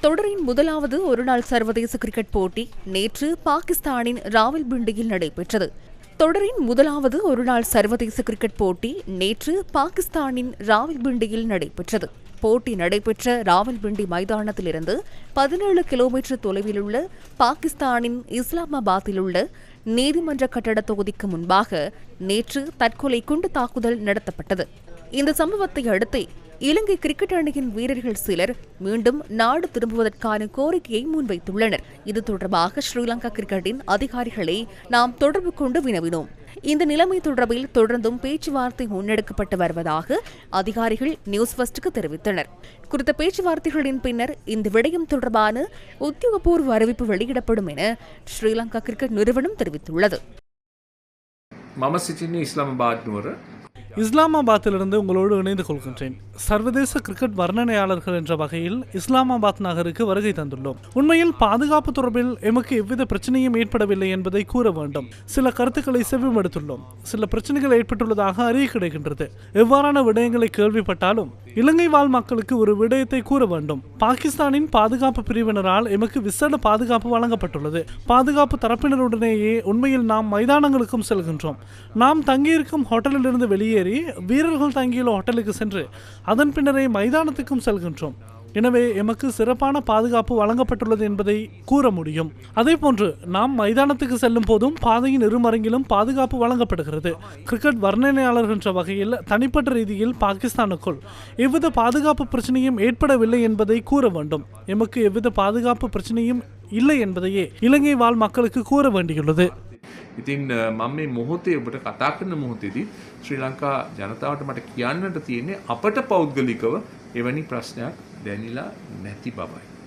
தொடரின் முதலாவது ஒருநாள் சர்வதேச கிரிக்கெட் போட்டி நேற்று பாகிஸ்தானின் ராவல்பிண்டியில் நடைபெற்றது. தொடரின் முதலாவது ஒருநாள் சர்வதேச கிரிக்கெட் போட்டி நேற்று பாகிஸ்தானின் ராவல்பிண்டியில் நடைபெற்றது. போட்டி நடைபெற்ற ராவல்பிண்டி மைதானத்திலிருந்து பதினேழு கிலோமீட்டர் தொலைவில் உள்ள பாகிஸ்தானின் இஸ்லாமாபாத்தில் உள்ள நீதிமன்ற கட்டட தொகுதிக்கு முன்பாக நேற்று தற்கொலை குண்டு தாக்குதல் நடத்தப்பட்டது. இந்த சம்பவத்தை அடுத்து இலங்கை கிரிக்கெட் அணியின் வீரர்கள் சிலர் மீண்டும் நாடு திரும்புவதற்கான கோரிக்கையை முன்வைத்துள்ளனர். இது தொடர்பாக ஸ்ரீலங்கா கிரிக்கெட்டின் அதிகாரிகளை நாம் தொடர்பு கொண்டு வினவினோம். இந்த நிலைமை தொடர்பில் தொடர்ந்தும் பேச்சுவார்த்தை முன்னெடுக்கப்பட்டு வருவதாக அதிகாரிகள் நியூஸ் ஃபர்ஸ்டுக்கு தெரிவித்தனர். குறித்த பேச்சுவார்த்தைகளின் பின்னர் இந்த விடயம் தொடர்பான உத்தியோகபூர்வ அறிவிப்பு வெளியிடப்படும் என ஸ்ரீலங்கா கிரிக்கெட் நிறுவனம் தெரிவித்துள்ளது. இஸ்லாமாபாத் இஸ்லாமாபாத்திலிருந்து உங்களோடு இணைந்து கொள்கின்றேன். சர்வதேச கிரிக்கெட் வர்ணனையாளர்கள் என்ற வகையில் இஸ்லாமாபாத் நகருக்கு வருகை தந்துள்ளோம். உண்மையில் பாதுகாப்பு தொடர்பில் எமக்கு எவ்வித பிரச்சனையும் ஏற்படவில்லை என்பதை கூற வேண்டும். சில கருத்துக்களை செவிமடுத்துள்ளோம் சில பிரச்சனைகள் ஏற்பட்டுள்ளதாக அறிய கிடைக்கின்றது. எவ்வாறான விடயங்களை கேள்விப்பட்டாலும் இலங்கை வாழ் மக்களுக்கு ஒரு விடயத்தை கூற வேண்டும். பாகிஸ்தானின் பாதுகாப்பு பிரிவினரால் எமக்கு விசேட பாதுகாப்பு வழங்கப்பட்டுள்ளது. பாதுகாப்பு தரப்பினருடனேயே உண்மையில் நாம் மைதானங்களுக்கும் செல்கின்றோம். நாம் தங்கியிருக்கும் ஹோட்டலில் இருந்து வெளியேறி வீரர்கள் தங்கியுள்ள ஹோட்டலுக்கு சென்று அதன் பின்னரே மைதானத்துக்கும் செல்கின்றோம். எனவே எமக்கு சிறப்பான பாதுகாப்பு வழங்கப்பட்டுள்ளது என்பதை கூற முடியும். அதே போன்று நாம் மைதானத்துக்கு செல்லும் போதும் பாதையின் இருமரங்கிலும் பாதுகாப்பு வழங்கப்படுகிறது. கிரிக்கெட் வர்ணனையாளர் என்ற வகையில் தனிப்பட்ட ரீதியில் பாகிஸ்தானுக்குள் எவ்வித பாதுகாப்பு பிரச்சனையும் ஏற்படவில்லை என்பதை கூற வேண்டும். எமக்கு எவ்வித பாதுகாப்பு பிரச்சனையும் இல்லை என்பதையே இலங்கை வாழ் மக்களுக்கு கூற வேண்டியுள்ளது. ඉතින් අ, මම මේ මොහොතේ ඔබට කතා කරන මොහොතේදී ශ්‍රී ලංකා ජනතාවට මට කියන්නට තියෙන්නේ අපට පෞද්ගලිකව එවැනි ප්‍රශ්නයක් දැනිලා නැති බවයි.